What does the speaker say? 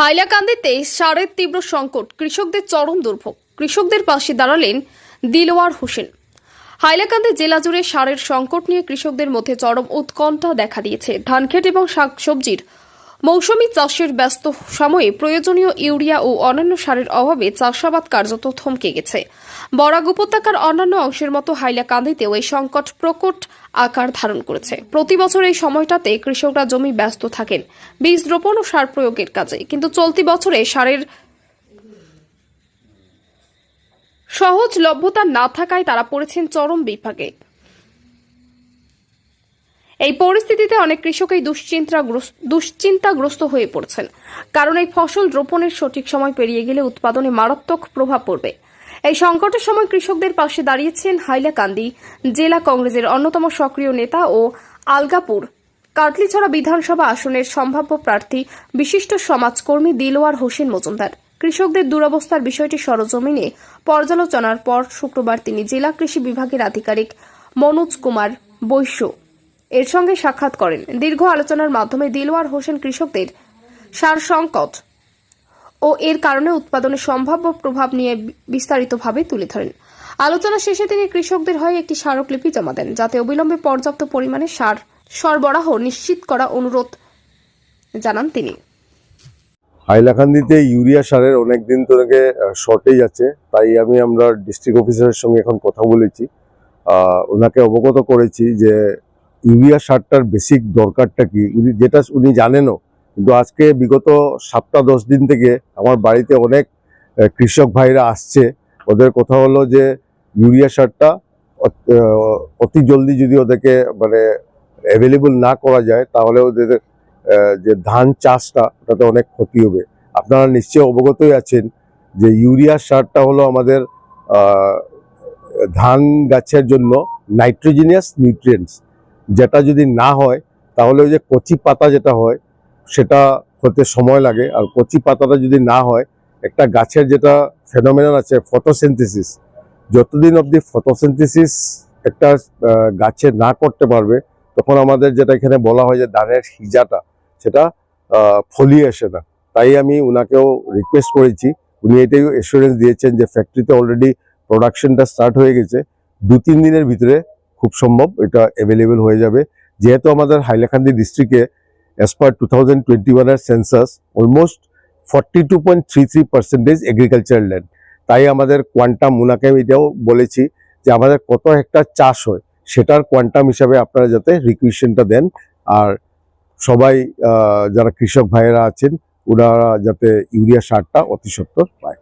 হাইলাকান্দিতে সারের তীব্র সংকট, কৃষকদের চরম দুর্ভোগ। কৃষকদের পাশে দাঁড়ালেন দিলওয়ার হোসেন। হাইলাকান্দি জেলা জুড়ে সারের সংকট নিয়ে কৃষকদের মধ্যে চরম উৎকণ্ঠা দেখা দিয়েছে। ধানক্ষেত এবং শাকসবজির মৌসুমী চাষের ব্যস্ত সময়ে প্রয়োজনীয় ইউরিয়া ও অন্যান্য সারের অভাবে চাষাবাদ কার্যত থমকে গেছে। বরাক উপত্যকার অন্যান্য অংশের মতো হাইলাকান্দিতেও এই সংকট প্রকট আকার ধারণ করেছে। প্রতি বছর এই সময়টাতে কৃষকরা জমি ব্যস্ত থাকেন। বীজ রোপণ ও সার প্রয়োগের কাজে। কিন্তু চলতি বছরে সারের সহজলভ্যতা না থাকায় তারা পড়েছেন চরম বিপাকে। এই পরিস্থিতিতে অনেক কৃষকই দুশ্চিন্তাগ্রস্ত দুশ্চিন্তাগ্রস্ত হয়ে পড়ছেন। কারণ এই ফসল রোপণের সঠিক সময় পেরিয়ে গেলে উৎপাদনে মারাত্মক প্রভাব পড়বে। এই সংকটের সময় কৃষকদের পাশে দাঁড়িয়েছেন হাইলাকান্দি জেলা কংগ্রেসের অন্যতম সক্রিয় নেতা ও আলগাপুর। কাটলিছড়া বিধানসভা আসনের সম্ভাব্য প্রার্থী বিশিষ্ট সমাজকর্মী দিলওয়ার হোসেন মজুমদার। কৃষকদের দুরবস্থার বিষয়টি সরজমিনে পর্যালোচনার পর শুক্রবার তিনি জেলা কৃষি বিভাগের আধিকারিক মনোজ কুমার বৈশ্য এর সঙ্গে সাক্ষাৎ করেন। দীর্ঘ আলোচনার মাধ্যমে দিলওয়ার হোসেন কৃষকদের সার সংকট ও এর কারণে উৎপাদনের সম্ভাব্য প্রভাব নিয়ে বিস্তারিতভাবে তুলে ধরেন। আলোচনা শেষে তিনি কৃষকদের হয়ে একটি স্মারকলিপি জমা দেন, যাতে অবিলম্বে পর্যাপ্ত পরিমাণে সার সরবরাহ নিশ্চিত করা অনুরোধ জানান তিনি। হাইলাকান্দিতে ইউরিয়া সারের অনেক দিন থেকে শর্টেজ আছে। তাই আমি আমরা ডিস্ট্রিক্ট অফিসারের সঙ্গে এখন কথা বলেছি। ওনাকে অবগত করেছি যে ইউরিয়া সারটার বেসিক দরকারটা কি? উনি যেটা উনি জানেনও, কিন্তু আজকে বিগত সপ্তাহ দশ দিন থেকে আমার বাড়িতে অনেক কৃষক ভাইরা আসছে। ওদের কথা হলো যে, ইউরিয়া সারটা অতি জলদি যদি ওদেরকে মানে অ্যাভেলেবল না করা যায়, তাহলে ওদের যে ধান চাষটা, ওটাতে অনেক ক্ষতি হবে। আপনারা নিশ্চয়ই অবগতই আছেন যে ইউরিয়া সারটা হলো আমাদের ধান গাছের জন্য নাইট্রোজেনিয়াস নিউট্রিয়েন্টস যেটা যদি না হয়, তাহলে ওই যে কচি পাতা যেটা হয়, সেটা হতে সময় লাগে। আর কচি পাতাটা যদি না হয়, একটা গাছের যেটা ফেনোমেনন আছে ফটোসিনথেসিস যতদিন অবধি ফটোসিনথেসিস একটা গাছে না করতে পারবে, তখন আমাদের যেটা এখানে বলা হয় যে ধানের হিজাটা, সেটা ফলিয়ে আসে না। তাই আমি ওনাকেও রিকোয়েস্ট করেছি। উনি এটাই এসুরেন্স দিয়েছেন যে ফ্যাক্টরিতে অলরেডি প্রোডাকশনটা স্টার্ট হয়ে গেছে। দু তিন দিনের ভিতরে খুব সম্ভব, এটা অ্যাভেলেবেল হয়ে যাবে। যেহেতু আমাদের হাইলাকান্দি ডিস্ট্রিক্টে as per two thousand twenty ওয়ানের census almost forty two point three three percentage agriculture land তাই আমাদের কোয়ান্টাম মুনাকে আমি এটাও বলেছি যে আমাদের কত হেক্টর চাষ হয়, সেটার কোয়ান্টাম হিসাবে আপনারা যাতে রিকুইশনটা দেন। আর সবাই যারা কৃষক ভাইয়েরা আছেন, ওনারা যাতে ইউরিয়া সারটা অতি সত্বর পায়।